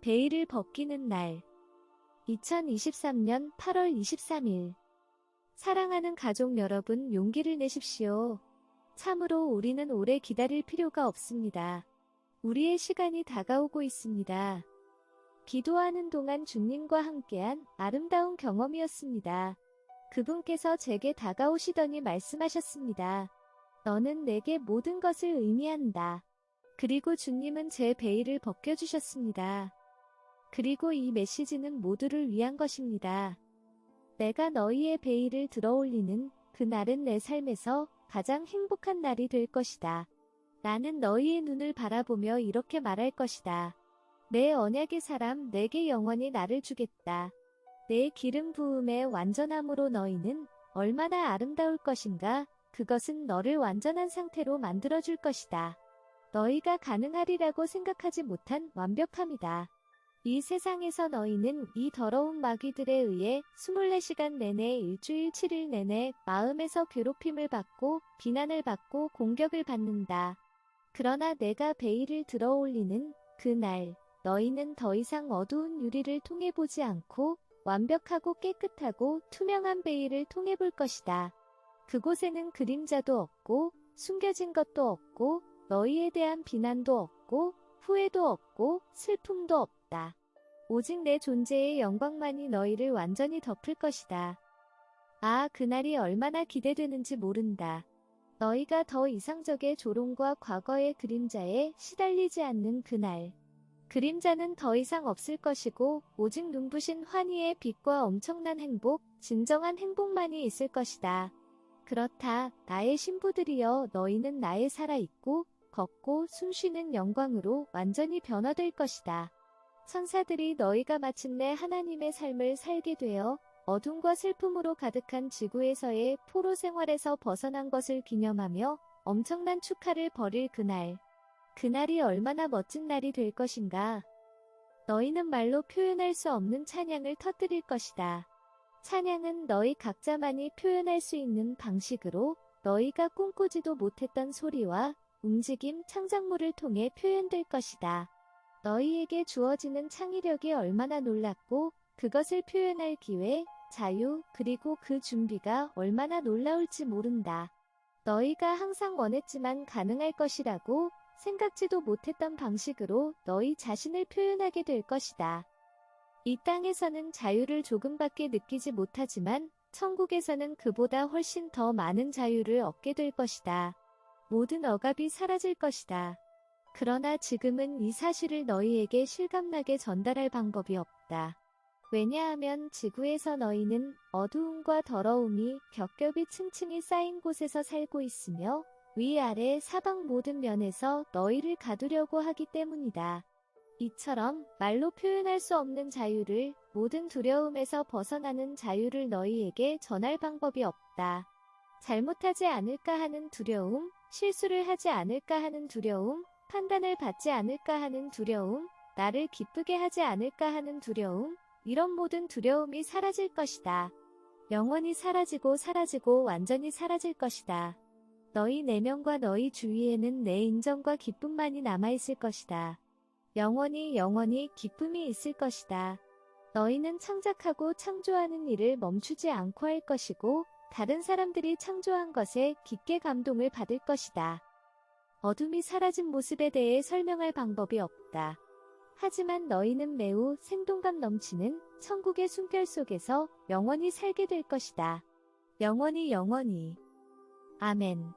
베일을 벗기는 날. 2023년 8월 23일. 사랑하는 가족 여러분 용기를 내십시오. 참으로 우리는 오래 기다릴 필요가 없습니다. 우리의 시간이 다가오고 있습니다. 기도하는 동안 주님과 함께한 아름다운 경험이었습니다. 그분께서 제게 다가오시더니 말씀하셨습니다. 너는 내게 모든 것을 의미한다. 그리고 주님은 제 베일을 벗겨주셨습니다. 그리고 이 메시지는 모두를 위한 것입니다. 내가 너희의 베일을 들어올리는 그날은 내 삶에서 가장 행복한 날이 될 것이다. 나는 너희의 눈을 바라보며 이렇게 말할 것이다. 내 언약의 사람 내게 영원히 나를 주겠다. 내 기름 부음의 완전함으로 너희는 얼마나 아름다울 것인가 그것은 너를 완전한 상태로 만들어줄 것이다. 너희가 가능하리라고 생각하지 못한 완벽함이다. 이 세상에서 너희는 이 더러운 마귀들에 의해 24시간 내내 일주일 7일 내내 마음에서 괴롭힘을 받고 비난을 받고 공격을 받는다. 그러나 내가 베일을 들어 올리는 그날 너희는 더 이상 어두운 유리를 통해 보지 않고 완벽하고 깨끗하고 투명한 베일을 통해 볼 것이다. 그곳에는 그림자도 없고 숨겨진 것도 없고 너희에 대한 비난도 없고 후회도 없고 슬픔도 없다. 오직 내 존재의 영광만이 너희를 완전히 덮을 것이다. 아, 그날이 얼마나 기대되는지 모른다. 너희가 더 이상적의 조롱과 과거의 그림자에 시달리지 않는 그날. 그림자는 더 이상 없을 것이고 오직 눈부신 환희의 빛과 엄청난 행복, 진정한 행복만이 있을 것이다. 그렇다. 나의 신부들이여 너희는 나의 살아있고 걷고 숨쉬는 영광으로 완전히 변화될 것이다. 천사들이 너희가 마침내 하나님의 삶을 살게 되어 어둠과 슬픔으로 가득한 지구에서의 포로 생활에서 벗어난 것을 기념하며 엄청난 축하를 벌일 그날. 그날이 얼마나 멋진 날이 될 것인가. 너희는 말로 표현할 수 없는 찬양을 터뜨릴 것이다. 찬양은 너희 각자만이 표현할 수 있는 방식으로 너희가 꿈꾸지도 못했던 소리와 움직임, 창작물을 통해 표현될 것이다. 너희에게 주어지는 창의력이 얼마나 놀랍고 그것을 표현할 기회, 자유, 그리고 그 준비가 얼마나 놀라울지 모른다. 너희가 항상 원했지만 가능할 것이라고 생각지도 못했던 방식으로 너희 자신을 표현하게 될 것이다. 이 땅에서는 자유를 조금밖에 느끼지 못하지만 천국에서는 그보다 훨씬 더 많은 자유를 얻게 될 것이다. 모든 억압이 사라질 것이다. 그러나 지금은 이 사실을 너희에게 실감나게 전달할 방법이 없다. 왜냐하면 지구에서 너희는 어두움과 더러움이 겹겹이 층층이 쌓인 곳에서 살고 있으며 위아래 사방 모든 면에서 너희를 가두려고 하기 때문이다. 이처럼 말로 표현할 수 없는 자유를 모든 두려움에서 벗어나는 자유를 너희에게 전할 방법이 없다. 잘못하지 않을까 하는 두려움, 실수를 하지 않을까 하는 두려움, 판단을 받지 않을까 하는 두려움, 나를 기쁘게 하지 않을까 하는 두려움, 이런 모든 두려움이 사라질 것이다. 영원히 사라지고 사라지고 완전히 사라질 것이다. 너희 내면과 너희 주위에는 내 인정과 기쁨만이 남아있을 것이다. 영원히 영원히 기쁨이 있을 것이다. 너희는 창작하고 창조하는 일을 멈추지 않고 할 것이고 다른 사람들이 창조한 것에 깊게 감동을 받을 것이다. 어둠이 사라진 모습에 대해 설명할 방법이 없다. 하지만 너희는 매우 생동감 넘치는 천국의 숨결 속에서 영원히 살게 될 것이다. 영원히 영원히. 아멘.